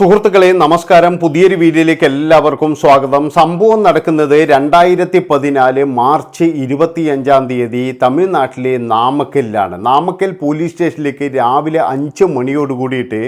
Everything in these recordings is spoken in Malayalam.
സുഹൃത്തുക്കളെ നമസ്കാരം. പുതിയൊരു വീഡിയോയിലേക്ക് എല്ലാവർക്കും സ്വാഗതം. സംഭവം നടക്കുന്നത് രണ്ടായിരത്തി പതിനാല് മാർച്ച് ഇരുപത്തിയഞ്ചാം തീയതി തമിഴ്നാട്ടിലെ നാമക്കലിലാണ്. നാമക്കൽ പോലീസ് സ്റ്റേഷനിലേക്ക് രാവിലെ അഞ്ച് മണിയോട് കൂടിയിട്ട്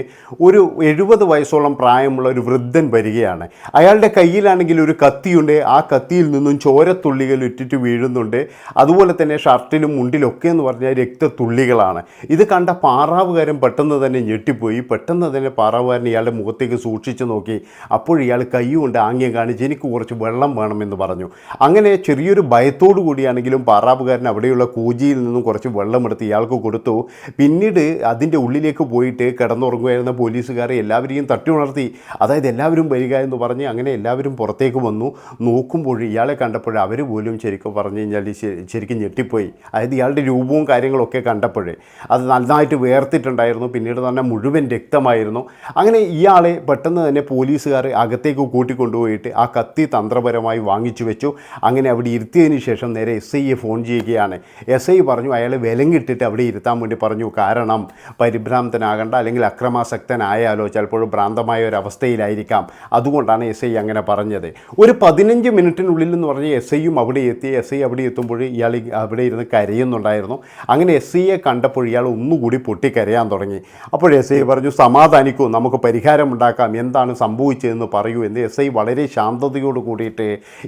ഒരു എഴുപത് വയസ്സോളം പ്രായമുള്ള ഒരു വൃദ്ധൻ വരികയാണ്. അയാളുടെ കയ്യിലാണെങ്കിൽ ഒരു കത്തിയുണ്ട്. ആ കത്തിയിൽ നിന്നും ചോരത്തുള്ളികൾ ഇട്ടിട്ട് വീഴുന്നുണ്ട്. അതുപോലെ തന്നെ ഷർട്ടിലും മുണ്ടിലൊക്കെ എന്ന് പറഞ്ഞാൽ രക്തത്തുള്ളികളാണ്. ഇത് കണ്ട പാറാവുകാരൻ പെട്ടെന്ന് തന്നെ ഞെട്ടിപ്പോയി. പെട്ടെന്ന് തന്നെ പാറാവുകാരൻ ഇയാളുടെ മുഖത്തേക്ക് സൂക്ഷിച്ചു നോക്കി. അപ്പോൾ ഇയാൾ കൈകൊണ്ട് ആംഗ്യം കാണിച്ച് എനിക്ക് കുറച്ച് വെള്ളം വേണമെന്ന് പറഞ്ഞു. അങ്ങനെ ചെറിയൊരു ഭയത്തോടു കൂടിയാണെങ്കിലും പാറാപ്പുകാരൻ അവിടെയുള്ള കൂജിയിൽ നിന്നും കുറച്ച് വെള്ളമെടുത്ത് ഇയാൾക്ക് കൊടുത്തു. പിന്നീട് അതിന്റെ ഉള്ളിലേക്ക് പോയിട്ട് കിടന്നുറങ്ങുമായിരുന്ന പോലീസുകാരെ എല്ലാവരെയും തട്ടി ഉണർത്തി. അതായത് എല്ലാവരും വരിക എന്ന് പറഞ്ഞ് അങ്ങനെ എല്ലാവരും പുറത്തേക്ക് വന്നു. നോക്കുമ്പോൾ ഇയാളെ കണ്ടപ്പോൾ അവർ പോലും ശരിക്കും പറഞ്ഞു കഴിഞ്ഞാൽ ശരിക്കും ഞെട്ടിപ്പോയി. അതായത് ഇയാളുടെ രൂപവും കാര്യങ്ങളൊക്കെ കണ്ടപ്പോഴേ അത് നന്നായിട്ട് വേർത്തിട്ടുണ്ടായിരുന്നു. പിന്നീട് തന്നെ മുഴുവൻ രക്തമായിരുന്നു. അങ്ങനെ ഇയാളെ പെട്ടെന്ന് തന്നെ പോലീസുകാർ അകത്തേക്ക് കൂട്ടിക്കൊണ്ടുപോയിട്ട് ആ കത്തി തന്ത്രപരമായി വാങ്ങിച്ചു വെച്ചു. അങ്ങനെ അവിടെ ഇരുത്തിയതിന് ശേഷം നേരെ എസ് ഐയെ ഫോൺ ചെയ്യുകയാണ്. എസ് ഐ പറഞ്ഞു അയാളെ വിലങ്ങിട്ടിട്ട് അവിടെ ഇരുത്താൻ വേണ്ടി പറഞ്ഞു. കാരണം പരിഭ്രാന്തനാകണ്ട അല്ലെങ്കിൽ അക്രമാസക്തനായാലോ ചിലപ്പോൾ ഭ്രാന്തമായ ഒരു അവസ്ഥയിലായിരിക്കാം. അതുകൊണ്ടാണ് എസ് ഐ അങ്ങനെ പറഞ്ഞത്. ഒരു പതിനഞ്ച് മിനിറ്റിനുള്ളിൽ എന്ന് പറഞ്ഞ് എസ് ഐയും അവിടെ എത്തി. എസ് ഐ അവിടെ എത്തുമ്പോൾ ഇയാൾ അവിടെ ഇരുന്ന് കരയുന്നുണ്ടായിരുന്നു. അങ്ങനെ എസ് ഐയെ കണ്ടപ്പോൾ ഇയാൾ ഒന്നുകൂടി പൊട്ടിക്കരയാൻ തുടങ്ങി. അപ്പോൾ എസ് ഐ പറഞ്ഞു സമാധാനിക്കൂ നമുക്ക് പരിഹാരം ഉണ്ടാക്കാം എന്താണ് സംഭവിച്ചതെന്ന് പറയൂ എന്ന് എസ് ഐ വളരെ ശാന്തതയോട് കൂടിയിട്ട്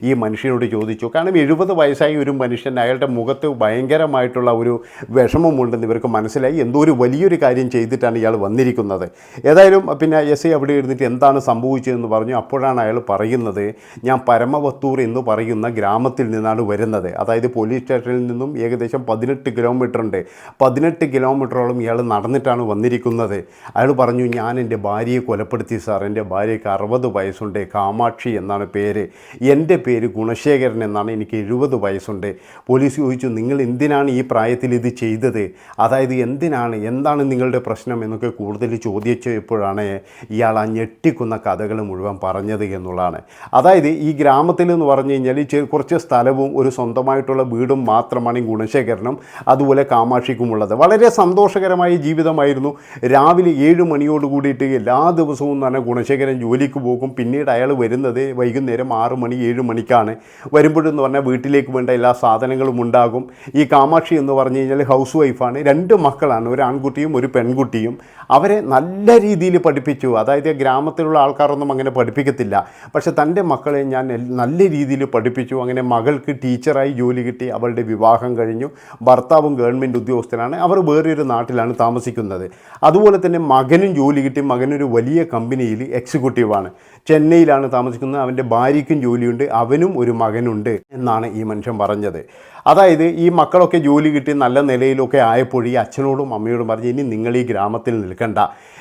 ഈ മനുഷ്യനോട് ചോദിച്ചു. കാരണം എഴുപത് വയസ്സായ ഒരു മനുഷ്യൻ അയാളുടെ മുഖത്ത് ഭയങ്കരമായിട്ടുള്ള ഒരു വിഷമമുണ്ടെന്ന് ഇവർക്ക് മനസ്സിലായി. എന്തോ ഒരു വലിയൊരു കാര്യം ചെയ്തിട്ടാണ് ഇയാൾ വന്നിരിക്കുന്നത്. ഏതായാലും പിന്നെ എസ് ഐ അവിടെ ഇരുന്നിട്ട് എന്താണ് സംഭവിച്ചതെന്ന് പറഞ്ഞു. അപ്പോഴാണ് അയാൾ പറയുന്നത് ഞാൻ പരമവത്തൂർ എന്ന് പറയുന്ന ഗ്രാമത്തിൽ നിന്നാണ് വരുന്നത്. അതായത് പോലീസ് സ്റ്റേഷനിൽ നിന്നും ഏകദേശം പതിനെട്ട് കിലോമീറ്റർ ഉണ്ട് പതിനെട്ട് കിലോമീറ്ററോളം ഇയാൾ നടന്നിട്ടാണ് വന്നിരിക്കുന്നത്. അയാൾ പറഞ്ഞു ഞാൻ എന്റെ ഭാര്യയെ കൊലപ്പെടുത്തി സാർ. എന്റെ ഭാര്യയ്ക്ക് അറുപത് വയസ്സുണ്ട്. കാമാക്ഷി എന്നാണ് പേര്. എന്റെ പേര് ഗുണശേഖരൻ എന്നാണ്. എനിക്ക് എഴുപത് വയസ്സുണ്ട്. പോലീസ് ചോദിച്ചു നിങ്ങൾ എന്തിനാണ് ഈ പ്രായത്തിൽ ഇത് ചെയ്തത്? അതായത് എന്തിനാണ്? എന്താണ് നിങ്ങളുടെ പ്രശ്നം? എന്നൊക്കെ കൂടുതൽ ചോദിച്ചപ്പോഴാണ് ഇയാൾ ആ ഞെട്ടിക്കുന്ന കഥകൾ മുഴുവൻ പറഞ്ഞത് എന്നുള്ളതാണ്. അതായത് ഈ ഗ്രാമത്തിൽ എന്ന് പറഞ്ഞു കഴിഞ്ഞാൽ കുറച്ച് സ്ഥലവും ഒരു സ്വന്തമായിട്ടുള്ള വീടും മാത്രമാണ് ഈ ഗുണശേഖരനും അതുപോലെ കാമാക്ഷിക്കുമുള്ളത്. വളരെ സന്തോഷകരമായ ജീവിതമായിരുന്നു. രാവിലെ ഏഴ് മണിയോട് കൂടിയിട്ട് എല്ലാ ദിവസവും തന്നെ ഗുണശേഖരൻ ജോലിക്ക് പോകും. പിന്നീട് അയാൾ വരുന്നത് വൈകുന്നേരം ആറ് മണി ഏഴ് മണിക്കാണ്. വരുമ്പോഴെന്ന് പറഞ്ഞാൽ വീട്ടിലേക്ക് വേണ്ട എല്ലാ സാധനങ്ങളും ഉണ്ടാകും. ഈ കാമാക്ഷി എന്ന് പറഞ്ഞു കഴിഞ്ഞാൽ ഹൗസ് വൈഫാണ്. രണ്ട് മക്കളാണ്. ഒരു ആൺകുട്ടിയും ഒരു പെൺകുട്ടിയും. അവരെ നല്ല രീതിയിൽ പഠിപ്പിച്ചു. അതായത് ഗ്രാമത്തിലുള്ള ആൾക്കാരൊന്നും അങ്ങനെ പഠിപ്പിക്കത്തില്ല. പക്ഷെ തന്റെ മക്കളെ ഞാൻ നല്ല രീതിയിൽ പഠിപ്പിച്ചു. അങ്ങനെ മകൾക്ക് ടീച്ചറായി ജോലി കിട്ടി. അവളുടെ വിവാഹം കഴിഞ്ഞു. ഭർത്താവും ഗവൺമെന്റ് ഉദ്യോഗസ്ഥനാണ്. അവർ വേറൊരു നാട്ടിലാണ് താമസിക്കുന്നത്. അതുപോലെ തന്നെ മകനും ജോലി കിട്ടി. മകനൊരു വലിയ കമ്പനിയിൽ എക്സിക്യൂട്ടീവാണ് ചെന്നൈയിലാണ് താമസിക്കുന്നത്. അവന്റെ ഭാര്യയ്ക്കും ജോലിയുണ്ട്. അവനും ഒരു മകനുണ്ട് എന്നാണ് ഈ മനുഷ്യൻ പറഞ്ഞത്. അതായത് ഈ മക്കളൊക്കെ ജോലി കിട്ടി നല്ല നിലയിലൊക്കെ ആയപ്പോൾ ഈ അച്ഛനോടും അമ്മയോടും പറഞ്ഞ് ഇനി നിങ്ങൾ ഈ ഗ്രാമത്തിൽ നിൽക്കണ്ട.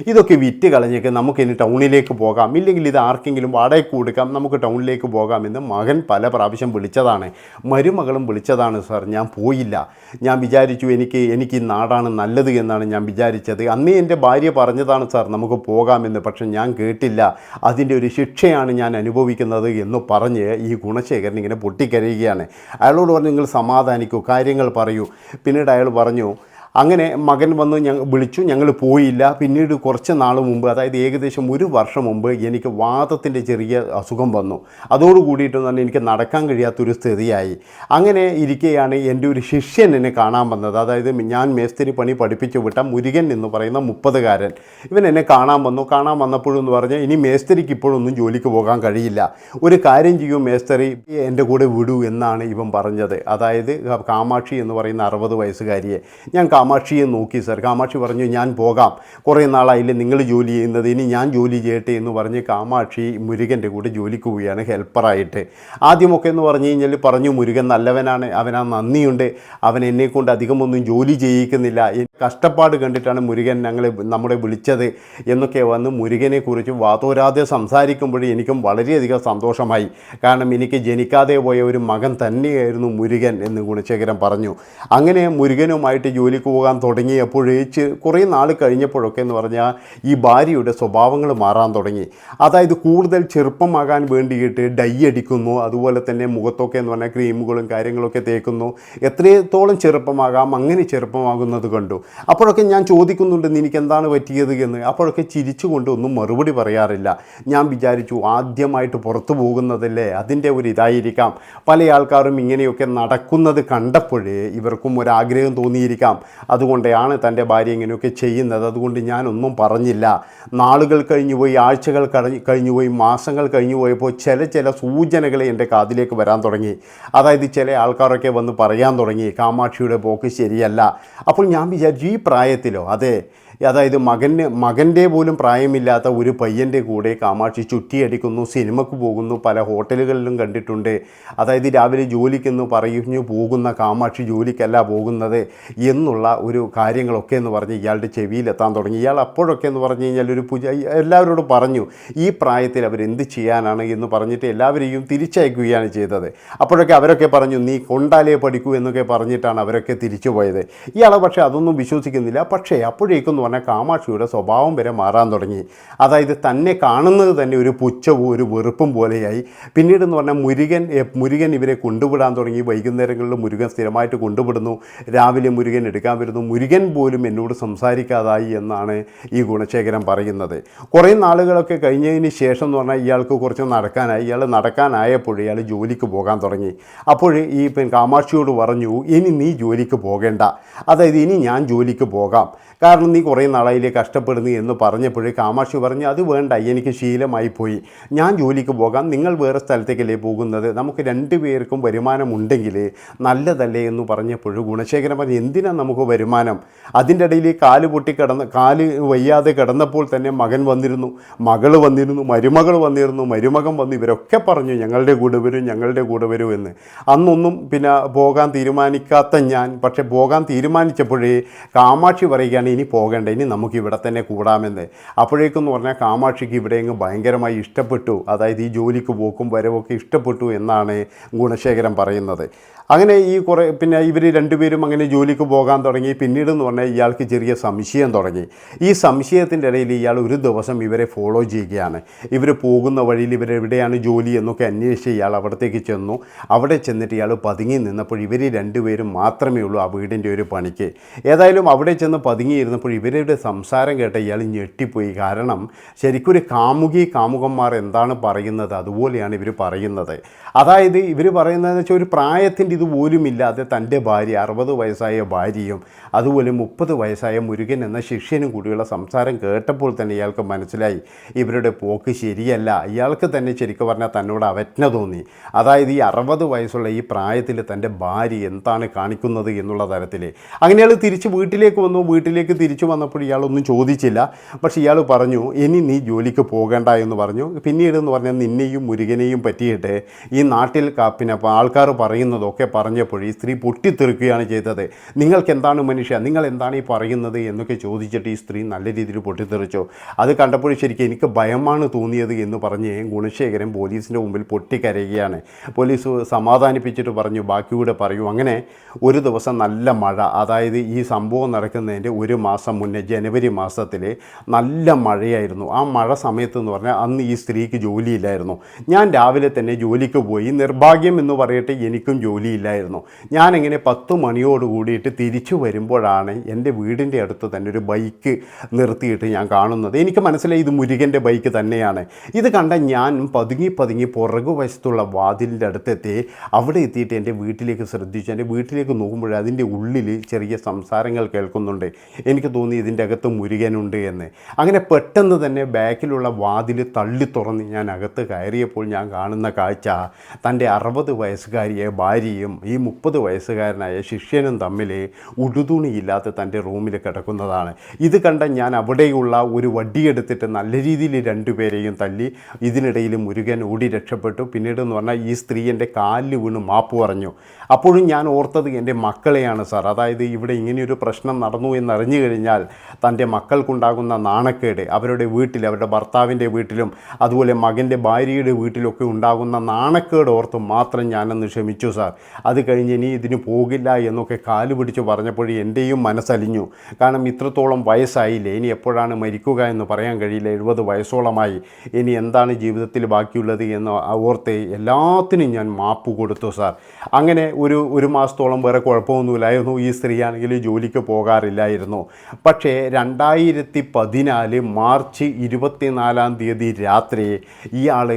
ഇതൊക്കെ വിറ്റ് കളഞ്ഞേക്ക്. നമുക്ക് ഇനി ടൗണിലേക്ക് പോകാം. ഇല്ലെങ്കിൽ ഇത് ആർക്കെങ്കിലും വാടകയ്ക്ക് കൊടുക്കാം. നമുക്ക് ടൗണിലേക്ക് പോകാം എന്ന് മകൻ പല പ്രാവശ്യം വിളിച്ചതാണ്. മരുമകളും വിളിച്ചതാണ് സാർ ഞാൻ പോയില്ല. ഞാൻ വിചാരിച്ചു എനിക്ക് എനിക്ക് ഈ നാടാണ് നല്ലത് എന്നാണ് ഞാൻ വിചാരിച്ചത്. അന്നേ എന്റെ ഭാര്യ പറഞ്ഞതാണ് സാർ നമുക്ക് പോകാമെന്ന് പക്ഷെ ഞാൻ കേട്ടില്ല. അതിന്റെ ഒരു ശിക്ഷയാണ് ഞാൻ അനുഭവിക്കുന്നത് എന്ന് പറഞ്ഞ് ഈ ഗുണശേഖരൻ ഇങ്ങനെ പൊട്ടിക്കരയുകയാണ്. അയാളോട് പറഞ്ഞു നിങ്ങൾ സമാധാനിക്കൂ കാര്യങ്ങൾ പറയൂ. പിന്നീട് അയാൾ പറഞ്ഞു അങ്ങനെ മകൻ വന്ന് ഞങ്ങൾ വിളിച്ചു ഞങ്ങൾ പോയില്ല. പിന്നീട് കുറച്ച് നാൾ മുമ്പ് അതായത് ഏകദേശം ഒരു വർഷം മുമ്പ് എനിക്ക് വാദത്തിന്റെ ചെറിയ അസുഖം വന്നു. അതോട് കൂടിയിട്ട് തന്നെ എനിക്ക് നടക്കാൻ കഴിയാത്തൊരു സ്ഥിതിയായി. അങ്ങനെ ഇരിക്കെയാണ് എന്റെ ഒരു ശിഷ്യൻ എന്നെ കാണാൻ വന്നത്. അതായത് ഞാൻ മേസ്തിരി പണി പഠിപ്പിച്ചു വിട്ട മുരുകൻ എന്ന് പറയുന്ന മുപ്പതുകാരൻ. ഇവൻ എന്നെ കാണാൻ വന്നു. കാണാൻ വന്നപ്പോഴെന്ന് പറഞ്ഞാൽ ഇനി മേസ്തിരിക്ക് ഇപ്പോഴൊന്നും ജോലിക്ക് പോകാൻ കഴിയില്ല. ഒരു കാര്യം ചെയ്യൂ മേസ്തിരി എന്റെ കൂടെ വിടൂ എന്നാണ് ഇവൻ പറഞ്ഞത്. അതായത് കാമാക്ഷി എന്ന് പറയുന്ന അറുപത് വയസ്സുകാരിയെ. ഞാൻ കാമാക്ഷിയെ നോക്കി സർ കാമാക്ഷി പറഞ്ഞു ഞാൻ പോകാം. കുറേ നാളായില്ലേ നിങ്ങൾ ജോലി ചെയ്യുന്നത്. ഇനി ഞാൻ ജോലി ചെയ്യട്ടെ എന്ന് പറഞ്ഞ് കാമാക്ഷി മുരുകന്റെ കൂടെ ജോലിക്ക് പോവുകയാണ് ഹെൽപ്പറായിട്ട്. ആദ്യമൊക്കെ എന്ന് പറഞ്ഞു കഴിഞ്ഞാൽ പറഞ്ഞു മുരുകൻ നല്ലവനാണ് അവനാ നന്ദിയുണ്ട്. അവൻ എന്നെക്കൊണ്ട് അധികമൊന്നും ജോലി ചെയ്യിക്കുന്നില്ല. കഷ്ടപ്പാട് കണ്ടിട്ടാണ് മുരുകൻ ഞങ്ങളെ നമ്മളെ വിളിച്ചത് എന്നൊക്കെ വന്ന് മുരുകനെ കുറിച്ച് വാതോരാതെ സംസാരിക്കുമ്പോൾ എനിക്കും വളരെയധികം സന്തോഷമായി. കാരണം എനിക്ക് ജനിക്കാതെ പോയ ഒരു മകൻ തന്നെയായിരുന്നു മുരുകൻ എന്ന് ഗുണശേഖരൻ പറഞ്ഞു. അങ്ങനെ മുരുകനുമായിട്ട് ജോലിക്ക് പോകാൻ തുടങ്ങിയപ്പോഴേ കുറേ നാൾ കഴിഞ്ഞപ്പോഴൊക്കെ എന്ന് പറഞ്ഞാൽ ഈ ഭാര്യയുടെ സ്വഭാവങ്ങൾ മാറാൻ തുടങ്ങി. അതായത് കൂടുതൽ ചെറുപ്പമാകാൻ വേണ്ടിയിട്ട് ഡൈ അടിക്കുന്നു അതുപോലെ തന്നെ മുഖത്തൊക്കെ എന്ന് പറഞ്ഞാൽ ക്രീമുകളും കാര്യങ്ങളൊക്കെ തേക്കുന്നു. എത്രത്തോളം ചെറുപ്പമാകാം അങ്ങനെ ചെറുപ്പമാകുന്നത് കണ്ടു. അപ്പോഴൊക്കെ ഞാൻ ചോദിക്കുന്നുണ്ട് എനിക്ക് എന്താണ് പറ്റിയത്? എന്ന്. അപ്പോഴൊക്കെ ചിരിച്ചുകൊണ്ട് ഒന്നും മറുപടി പറയാറില്ല. ഞാൻ വിചാരിച്ചു ആദ്യമായിട്ട് പുറത്തു പോകുന്നതല്ലേ അതിന്റെ ഒരു ഇതായിരിക്കാം. പല ആൾക്കാരും ഇങ്ങനെയൊക്കെ നടക്കുന്നത് കണ്ടപ്പോഴേ ഇവർക്കും ഒരാഗ്രഹം തോന്നിയിരിക്കാം. അതുകൊണ്ടാണ് തന്റെ ഭാര്യ ഇങ്ങനെയൊക്കെ ചെയ്യുന്നത്. അതുകൊണ്ട് ഞാനൊന്നും പറഞ്ഞില്ല. നാളുകൾ കഴിഞ്ഞു പോയി ആഴ്ചകൾ കഴിഞ്ഞ് പോയി മാസങ്ങൾ കഴിഞ്ഞു പോയപ്പോൾ ചില ചില സൂചനകൾ എന്റെ കാതിലേക്ക് വരാൻ തുടങ്ങി. അതായത് ചില ആൾക്കാരൊക്കെ വന്ന് പറയാൻ തുടങ്ങി. കാമാക്ഷിയുടെ പോക്ക് ശരിയല്ല. അപ്പോൾ ഞാൻ വിചാരിച്ചു ഈ പ്രായത്തിലോ? അതെ. അതായത് മകന് മകന്റെ പോലും പ്രായമില്ലാത്ത ഒരു പയ്യന്റെ കൂടെ കാമാക്ഷി ചുറ്റിയടിക്കുന്നു സിനിമയ്ക്ക് പോകുന്നു പല ഹോട്ടലുകളിലും കണ്ടിട്ടുണ്ട്. അതായത് രാവിലെ ജോലിക്കെന്ന് പറഞ്ഞു പോകുന്ന കാമാക്ഷി ജോലിക്കല്ല പോകുന്നത് എന്നുള്ള ഒരു കാര്യങ്ങളൊക്കെ എന്ന് പറഞ്ഞ് ഇയാളുടെ ചെവിയിലെത്താൻ തുടങ്ങി. ഇയാൾ അപ്പോഴൊക്കെ എന്ന് പറഞ്ഞു കഴിഞ്ഞാൽ ഒരു പൂജ എല്ലാവരോടും പറഞ്ഞു ഈ പ്രായത്തിൽ അവരെന്ത് ചെയ്യാനാണ്? എന്ന് പറഞ്ഞിട്ട് എല്ലാവരെയും തിരിച്ചയക്കുകയാണ് ചെയ്തത്. അപ്പോഴൊക്കെ അവരൊക്കെ പറഞ്ഞു നീ കൊണ്ടാലേ പഠിക്കൂ എന്നൊക്കെ പറഞ്ഞിട്ടാണ് അവരൊക്കെ തിരിച്ചു പോയത്. ഇയാളെ പക്ഷേ അതൊന്നും വിശ്വസിക്കുന്നില്ല. പക്ഷേ അപ്പോഴേക്കെന്ന് പറഞ്ഞാൽ കാമാക്ഷിയുടെ സ്വഭാവം വരെ മാറാൻ തുടങ്ങി. അതായത് തന്നെ കാണുന്നത് തന്നെ ഒരു പുച്ഛവും ഒരു വെറുപ്പും പോലെയായി. പിന്നീട് എന്ന് പറഞ്ഞാൽ മുരുകൻ മുരുകൻ ഇവരെ കൊണ്ടുവിടാൻ തുടങ്ങി. വൈകുന്നേരങ്ങളിൽ മുരുകൻ സ്ഥിരമായിട്ട് കൊണ്ടുവിടുന്നു. രാവിലെ മുരുകൻ എടുക്കാൻ വരുന്നു. മുരുകൻ പോലും എന്നോട് സംസാരിക്കാതായി എന്നാണ് ഈ ഗുണശേഖരൻ പറയുന്നത്. കുറേ നാളുകളൊക്കെ കഴിഞ്ഞതിന് ശേഷം എന്ന് പറഞ്ഞാൽ ഇയാൾക്ക് കുറച്ച് നടക്കാനായി. ഇയാൾ നടക്കാനായപ്പോൾ ഇയാൾ ജോലിക്ക് പോകാൻ തുടങ്ങി. അപ്പോൾ ഈ കാമാക്ഷിയോട് പറഞ്ഞു ഇനി നീ ജോലിക്ക് പോകേണ്ട. അതായത് ഇനി ഞാൻ ജോലിക്ക് പോകാം. കാരണം നീ കുറേ നാളായില്ലേ കഷ്ടപ്പെടുന്നു എന്ന് പറഞ്ഞപ്പോഴേ കാമാക്ഷി പറഞ്ഞു അത് വേണ്ട എനിക്ക് ശീലമായി പോയി. ഞാൻ ജോലിക്ക് പോകാം നിങ്ങൾ വേറെ സ്ഥലത്തേക്കല്ലേ പോകുന്നത്? നമുക്ക് രണ്ടു പേർക്കും വരുമാനമുണ്ടെങ്കിൽ നല്ലതല്ലേ? എന്ന് പറഞ്ഞപ്പോൾ ഗുണശേഖരൻ പറഞ്ഞു എന്തിനാണ് നമുക്ക് വരുമാനം? അതിന്റെ ഇടയിൽ കാൽ പൊട്ടി കിടന്ന് കാൽ വയ്യാതെ കിടന്നപ്പോൾ തന്നെ മകൻ വന്നിരുന്നു മകൾ വന്നിരുന്നു മരുമകൾ വന്നിരുന്നു മരുമകൻ വന്നു. ഇവരൊക്കെ പറഞ്ഞു ഞങ്ങളുടെ കൂടെ വരും ഞങ്ങളുടെ കൂടെ വരും എന്ന്. അന്നൊന്നും പിന്നെ പോകാൻ തീരുമാനിക്കാത്ത ഞാൻ പക്ഷേ പോകാൻ തീരുമാനിച്ചപ്പോഴേ കാമാക്ഷി പറയുകയാണ് ഇനി പോകേണ്ട. ഇനി നമുക്ക് ഇവിടെ തന്നെ കൂടാമെന്ന്. അപ്പോഴേക്കെന്ന് പറഞ്ഞാൽ കാമാക്ഷിക്ക് ഇവിടെ അങ്ങ് ഭയങ്കരമായി ഇഷ്ടപ്പെട്ടു. അതായത് ഈ ജോലിക്ക് പോക്കും വരവൊക്കെ ഇഷ്ടപ്പെട്ടു എന്നാണ് ഗുണശേഖരൻ പറയുന്നത്. അങ്ങനെ ഈ കുറേ പിന്നെ ഇവർ രണ്ടുപേരും അങ്ങനെ ജോലിക്ക് പോകാൻ തുടങ്ങി. പിന്നീട് എന്ന് പറഞ്ഞാൽ ഇയാൾക്ക് ചെറിയ സംശയം തുടങ്ങി. ഈ സംശയത്തിന്റെ ഇടയിൽ ഇയാൾ ഒരു ദിവസം ഇവരെ ഫോളോ ചെയ്യുകയാണ്. ഇവർ പോകുന്ന വഴിയിൽ ഇവരെവിടെയാണ് ജോലി എന്നൊക്കെ അന്വേഷിച്ച് ഇയാൾ അവിടത്തേക്ക് ചെന്നു. അവിടെ ചെന്നിട്ട് ഇയാൾ പതുങ്ങി നിന്നപ്പോൾ ഇവർ രണ്ടുപേരും മാത്രമേ ഉള്ളൂ ആ വീടിന്റെ ഒരു പണിക്ക്. ഏതായാലും അവിടെ ചെന്ന് പതുങ്ങിയിരുന്നപ്പോൾ ഇവരുടെ സംസാരം കേട്ട ഇയാൾ ഞെട്ടിപ്പോയി. കാരണം ശരിക്കൊരു കാമുകി കാമുകന്മാർ എന്താണ് പറയുന്നത്? അതുപോലെയാണ് ഇവർ പറയുന്നത്. അതായത് ഇവർ പറയുന്നതെന്ന് വെച്ചാൽ ഒരു പ്രായത്തിന്റെ ഇതുപോലും ഇല്ലാതെ തന്റെ ഭാര്യ അറുപത് വയസ്സായ ഭാര്യയും അതുപോലെ മുപ്പത് വയസ്സായ മുരുകൻ എന്ന ശിഷ്യനും കൂടിയുള്ള സംസാരം കേട്ടപ്പോൾ തന്നെ ഇയാൾക്ക് മനസ്സിലായി ഇവരുടെ പോക്ക് ശരിയല്ല. ഇയാൾക്ക് തന്നെ ശരിക്കും പറഞ്ഞാൽ തന്നോട് അവജ്ഞ തോന്നി. അതായത് ഈ അറുപത് വയസ്സുള്ള ഈ പ്രായത്തിൽ തന്റെ ഭാര്യ എന്താണ് കാണിക്കുന്നത് എന്നുള്ള തരത്തിൽ അങ്ങനെ ഇയാൾ തിരിച്ച് വീട്ടിലേക്ക് വന്നു. വീട്ടിലേക്ക് തിരിച്ചു വന്നപ്പോൾ ഇയാളൊന്നും ചോദിച്ചില്ല. പക്ഷേ ഇയാൾ പറഞ്ഞു ഇനി നീ ജോലിക്ക് പോകേണ്ട എന്ന് പറഞ്ഞു. പിന്നീട് എന്ന് പറഞ്ഞാൽ നിന്നെയും മുരുകനെയും പറ്റിയിട്ട് ഈ നാട്ടിൽ പിന്നെ ആൾക്കാർ പറയുന്നതൊക്കെ പറഞ്ഞപ്പോൾ ഈ സ്ത്രീ പൊട്ടിത്തെറിക്കുകയാണ് ചെയ്തത്. നിങ്ങൾക്ക് എന്താണ് മനുഷ്യ? നിങ്ങൾ എന്താണ് ഈ പറയുന്നത്? എന്നൊക്കെ ചോദിച്ചിട്ട് ഈ സ്ത്രീ നല്ല രീതിയിൽ പൊട്ടിത്തെറിച്ചു. അത് കണ്ടപ്പോൾ ശരിക്കും എനിക്ക് ഭയമാണ് തോന്നിയത് എന്ന് പറഞ്ഞ് ഗുണശേഖരൻ പോലീസിന്റെ മുമ്പിൽ പൊട്ടിക്കരയുകയാണ്. പോലീസ് സമാധാനിപ്പിച്ചിട്ട് പറഞ്ഞു ബാക്കി ബാക്കിയൂടെ പറയൂ. അങ്ങനെ ഒരു ദിവസം നല്ല മഴ. അതായത് ഈ സംഭവം നടക്കുന്നതിന്റെ ഒരു മാസം മുന്നേ ജനുവരി മാസത്തിൽ നല്ല മഴയായിരുന്നു. ആ മഴ സമയത്ത് എന്ന് പറഞ്ഞാൽ അന്ന് ഈ സ്ത്രീക്ക് ജോലിയില്ലായിരുന്നു. ഞാൻ രാവിലെ തന്നെ ജോലിക്ക് പോയി. നിർഭാഗ്യം എന്ന് പറയട്ടെ എനിക്കും ജോലിയില്ലായിരുന്നു. ഞാനിങ്ങനെ പത്ത് മണിയോട് കൂടിയിട്ട് തിരിച്ചു വരുമ്പോഴാണ് എന്റെ വീടിന്റെ അടുത്ത് തന്നെ ഒരു ബൈക്ക് നിർത്തിയിട്ട് ഞാൻ കാണുന്നത്. എനിക്ക് മനസ്സിലായി ഇത് മുരുകന്റെ ബൈക്ക് തന്നെയാണ്. ഇത് കണ്ട ഞാൻ പതുങ്ങി പതുങ്ങി പുറകുവശത്തുള്ള വാതിലിന്റെ അടുത്തെത്തി അവിടെ എത്തിയിട്ട് എന്റെ വീട്ടിലേക്ക് ശ്രദ്ധിച്ചു. എന്റെ വീട്ടിലേക്ക് നോക്കുമ്പോൾ അതിന്റെ ഉള്ളിൽ ചെറിയ സംസാരങ്ങൾ കേൾക്കുന്നുണ്ട്. എനിക്ക് തോന്നി ഇതിന്റെ അകത്ത് മുരുകനുണ്ട് എന്ന്. അങ്ങനെ പെട്ടെന്ന് തന്നെ ബാക്കിലുള്ള വാതിൽ തള്ളി തുറന്ന് ഞാൻ അകത്ത് കയറിയപ്പോൾ ഞാൻ കാണുന്ന കാഴ്ച തന്റെ അറുപത് വയസ്സുകാരിയെ ഭാര്യയും ഈ മുപ്പത് വയസ്സുകാരനായ ശിഷ്യനും തമ്മിൽ ഉടുതുണിയില്ലാത്ത തന്റെ റൂമിൽ കിടക്കുന്നതാണ്. ഇത് കണ്ട ഞാൻ അവിടെയുള്ള ഒരു വടിയെടുത്തിട്ട് നല്ല രീതിയിൽ രണ്ടുപേരെയും തല്ലി ഇതിനിടയിൽ മുരുകൻ ഓടി രക്ഷപ്പെട്ടു. പിന്നീട് എന്ന് പറഞ്ഞാൽ ഈ സ്ത്രീ എന്റെ കാലിൽ വീണ് മാപ്പ് പറഞ്ഞു. അപ്പോഴും ഞാൻ ഓർത്തത് എന്റെ മക്കളെയാണ് സാർ. അതായത് ഇവിടെ ഇങ്ങനെയൊരു പ്രശ്നം നടന്നു എന്നറിഞ്ഞു കഴിഞ്ഞാൽ തന്റെ മക്കൾക്കുണ്ടാകുന്ന നാണക്കേട് അവരുടെ വീട്ടിൽ അവരുടെ ഭർത്താവിന്റെ വീട്ടിലും അതുപോലെ മകന്റെ ഭാര്യയുടെ വീട്ടിലൊക്കെ ഉണ്ടാകുന്ന നാണക്കേട് ഓർത്ത് മാത്രം ഞാനന്ന് ക്ഷമിച്ചു സാർ. അത് കഴിഞ്ഞ് ഇനി ഇതിന് പോകില്ല എന്നൊക്കെ കാൽ പിടിച്ച് പറഞ്ഞപ്പോഴേ എന്റെയും മനസ്സലിഞ്ഞു. കാരണം ഇത്രത്തോളം വയസ്സായില്ലേ? ഇനി എപ്പോഴാണ് മരിക്കുക എന്ന് പറയാൻ കഴിയില്ല. എഴുപത് വയസ്സോളമായി. ഇനി എന്താണ് ജീവിതത്തിൽ ബാക്കിയുള്ളത് എന്ന് ഓർത്ത് എല്ലാത്തിനും ഞാൻ മാപ്പ് കൊടുത്തു സാർ. അങ്ങനെ ഒരു ഒരു മാസത്തോളം വേറെ കുഴപ്പമൊന്നുമില്ലായിരുന്നു. ഈ സ്ത്രീയാണെങ്കിൽ ജോലിക്ക് പോകാറില്ലായിരുന്നു. പക്ഷേ രണ്ടായിരത്തി പതിനാല് മാർച്ച് ഇരുപത്തിനാലാം തീയതി രാത്രി ഇയാൾ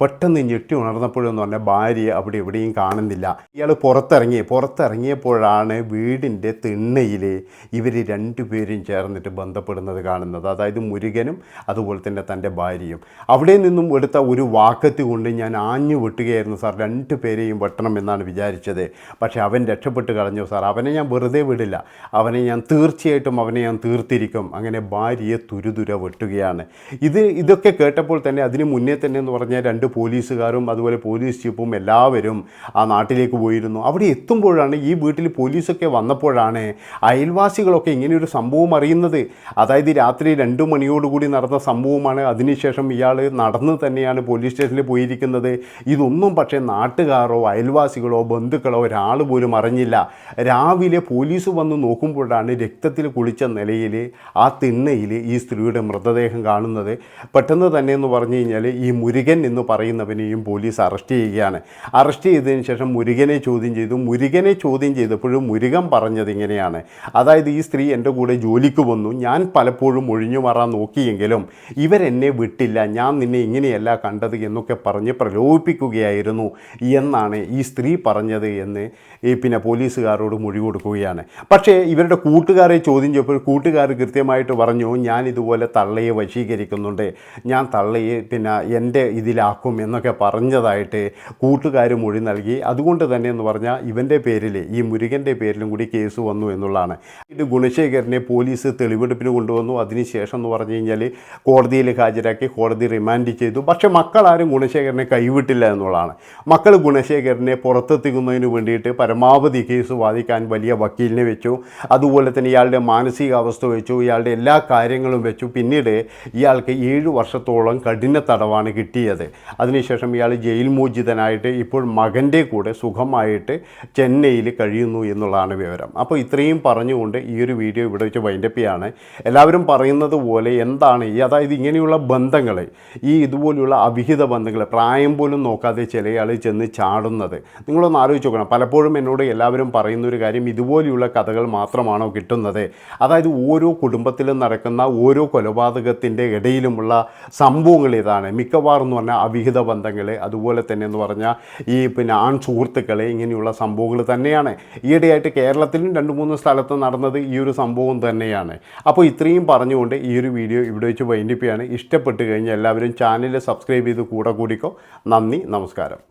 പെട്ടെന്ന് ഞെട്ടി ഉണർന്നപ്പോഴെന്ന് പറഞ്ഞാൽ ഭാര്യ അവിടെ എവിടെയും കാണുന്നില്ല. ഇയാൾ പുറത്തിറങ്ങി പുറത്തിറങ്ങിയപ്പോഴാണ് വീടിന്റെ തിണ്ണയിൽ ഇവർ രണ്ടുപേരും ചേർന്നിട്ട് ബന്ധപ്പെടുന്നത് കാണുന്നത്. അതായത് മുരുകനും അതുപോലെ തന്നെ തന്റെ ഭാര്യയും. അവിടെ നിന്നും എടുത്ത ഒരു വാക്കത്ത് കൊണ്ട് ഞാൻ ആഞ്ഞു വെട്ടുകയായിരുന്നു സാർ. രണ്ടു പേരെയും വെട്ടണം എന്നാണ് വിചാരിച്ചത്. പക്ഷേ അവൻ രക്ഷപ്പെട്ട് കളഞ്ഞു സാർ. അവനെ ഞാൻ വെറുതെ വിടില്ല. അവനെ ഞാൻ തീർച്ചയായിട്ടും അവനെ ഞാൻ തീർത്തിരിക്കും. അങ്ങനെ ഭാര്യയെ തുരുതുര വെട്ടുകയാണ്. ഇത് ഇതൊക്കെ കേട്ടപ്പോൾ തന്നെ അതിന് മുന്നേ തന്നെ എന്ന് പറഞ്ഞാൽ രണ്ട് പോലീസുകാരും അതുപോലെ പോലീസ് ചീഫും എല്ലാവരും ആ നാട്ടിലേക്ക് പോയിരുന്നു. അവിടെ എത്തുമ്പോഴാണ് ഈ വീട്ടിൽ പോലീസൊക്കെ വന്നപ്പോഴാണ് അയൽവാസികളൊക്കെ ഇങ്ങനെയൊരു സംഭവം അറിയുന്നത്. അതായത് രാത്രി രണ്ട് മണിയോടുകൂടി നടന്ന സംഭവമാണ്. അതിനുശേഷം ഇയാൾ നടന്ന് തന്നെയാണ് പോലീസ് സ്റ്റേഷനിൽ പോയിരിക്കുന്നത്. ഇതൊന്നും പക്ഷേ നാട്ടുകാരോ അയൽവാസികളോ ബന്ധുക്കളോ ഒരാൾ പോലും അറിഞ്ഞില്ല. രാവിലെ പോലീസ് വന്ന് നോക്കുമ്പോഴാണ് രക്തത്തിൽ കുളിച്ച നിലയിൽ ആ തിണ്ണയിൽ ഈ സ്ത്രീയുടെ മൃതദേഹം കാണുന്നത് പെട്ടെന്ന് തന്നെ എന്ന് പറഞ്ഞു കഴിഞ്ഞാൽ ഈ മുരുകൻ എന്ന് പറയുന്നവനെയും പോലീസ് അറസ്റ്റ് ചെയ്യുകയാണ്. അറസ്റ്റ് ചെയ്തതിന് ശേഷം മുരുകനെ ചോദ്യം ചെയ്തു. മുരുകനെ ചോദ്യം ചെയ്തപ്പോഴും മുരുകൻ പറഞ്ഞത് ഇങ്ങനെയാണ്. അതായത് ഈ സ്ത്രീ എന്റെ കൂടെ ജോലിക്ക് വന്നു. ഞാൻ പലപ്പോഴും ഒഴിഞ്ഞു മാറാൻ നോക്കിയെങ്കിലും ഇവരെന്നെ വിട്ടില്ല. ഞാൻ നിന്നെ ഇങ്ങനെയല്ല കണ്ടത് എന്നൊക്കെ പറഞ്ഞ് പ്രലോഭിപ്പിക്കുകയായിരുന്നു എന്നാണ് ഈ സ്ത്രീ പറഞ്ഞത് എന്ന് പിന്നെ പോലീസുകാരോട് മൊഴി കൊടുക്കുകയാണ്. പക്ഷേ ഇവരുടെ കൂട്ടുകാരെ ചോദ്യം ചെയ്തപ്പോൾ കൂട്ടുകാർ കൃത്യമായിട്ട് പറഞ്ഞു ഞാൻ ഇതുപോലെ തള്ളയെ വശീകരിക്കുന്നുണ്ട്. ഞാൻ തള്ളയെ പിന്നെ എന്റെ ഇതിലാക്കും എന്നൊക്കെ പറഞ്ഞതായിട്ട് കൂട്ടുകാർ മൊഴി നൽകി. അതുകൊണ്ട് തന്നെ എന്ന് പറഞ്ഞാൽ ഇവന്റെ പേരിൽ ഈ മുരുകന്റെ പേരിലും കൂടി കേസ് വന്നു എന്നുള്ളതാണ്. ഇത് ഗുണശേഖരനെ പോലീസ് തെളിവെടുപ്പിന് കൊണ്ടുവന്നു. അതിനുശേഷം എന്ന് പറഞ്ഞു കഴിഞ്ഞാൽ കോടതിയിൽ ഹാജരാക്കി കോടതി റിമാൻഡ് ചെയ്തു. പക്ഷേ മക്കളാരും ഗുണശേഖരനെ കൈവിട്ടില്ല എന്നുള്ളതാണ്. മക്കൾ ഗുണശേഖരനെ പുറത്തെത്തിക്കുന്നതിന് വേണ്ടിയിട്ട് പരമാവധി കേസ് വാദിക്കാൻ വലിയ വക്കീലിനെ വെച്ചു. അതുപോലെ തന്നെ ഇയാളുടെ മാനസികാവസ്ഥ വെച്ചു ഇയാളുടെ എല്ലാ കാര്യങ്ങളും വെച്ചു. പിന്നീട് ഇയാൾക്ക് ഏഴ് വർഷത്തോളം കഠിന തടവാണ് കിട്ടിയത്. അതിനുശേഷം ഇയാൾ ജയിൽ മോചിതനായിട്ട് ഇപ്പോൾ മകന്റെ കൂടെ സുഖമായിട്ട് ചെന്നൈയിൽ കഴിയുന്നു എന്നുള്ളതാണ് വിവരം. അപ്പോൾ ഇത്രയും പറഞ്ഞുകൊണ്ട് ഈ ഒരു വീഡിയോ ഇവിടെ വെച്ച് വൈൻഡപ്പ് ചെയ്യാണ്. എല്ലാവരും പറയുന്നത് പോലെ എന്താണ് ഈ അതായത് ഇങ്ങനെയുള്ള ബന്ധങ്ങൾ ഈ ഇതുപോലെയുള്ള അവിഹിത ബന്ധങ്ങൾ പ്രായം പോലും നോക്കാതെ ചില ആൾ ചെന്ന് ചാടുന്നത്. നിങ്ങളൊന്ന് ആലോചിച്ച് നോക്കണം. പലപ്പോഴും എന്നോട് എല്ലാവരും പറയുന്ന ഒരു കാര്യം ഇതുപോലെയുള്ള കഥകൾ മാത്രമാണോ കിട്ടുന്നത്? അതായത് ഓരോ കുടുംബത്തിലും നടക്കുന്ന ഓരോ കൊലപാതകത്തിന്റെ ഇടയിലുമുള്ള സംഭവങ്ങൾ ഇതാണ്. മിക്കവാറും എന്ന് പറഞ്ഞാൽ അവിഹിത ബന്ധങ്ങൾ അതുപോലെ തന്നെ എന്ന് പറഞ്ഞാൽ ഈ പിന്നെ ആൺ സുഹൃത്തുക്കളെ ഇങ്ങനെയുള്ള സംഭവങ്ങൾ തന്നെയാണ്. ഈയിടെയായിട്ട് കേരളത്തിലും രണ്ട് മൂന്ന് സ്ഥലത്ത് നടന്നത് ഈ ഒരു സംഭവം തന്നെയാണ്. അപ്പോൾ ഇത്രയും പറഞ്ഞുകൊണ്ട് ഈ ഒരു വീഡിയോ ഇവിടെ വെച്ച് വൈൻഡിപ്പിയാണ് ഇഷ്ടപ്പെട്ട് കഴിഞ്ഞാൽ എല്ലാവരും ചാനൽ സബ്സ്ക്രൈബ് ചെയ്ത് കൂടെ കൂടിക്കോ. നന്ദി നമസ്കാരം.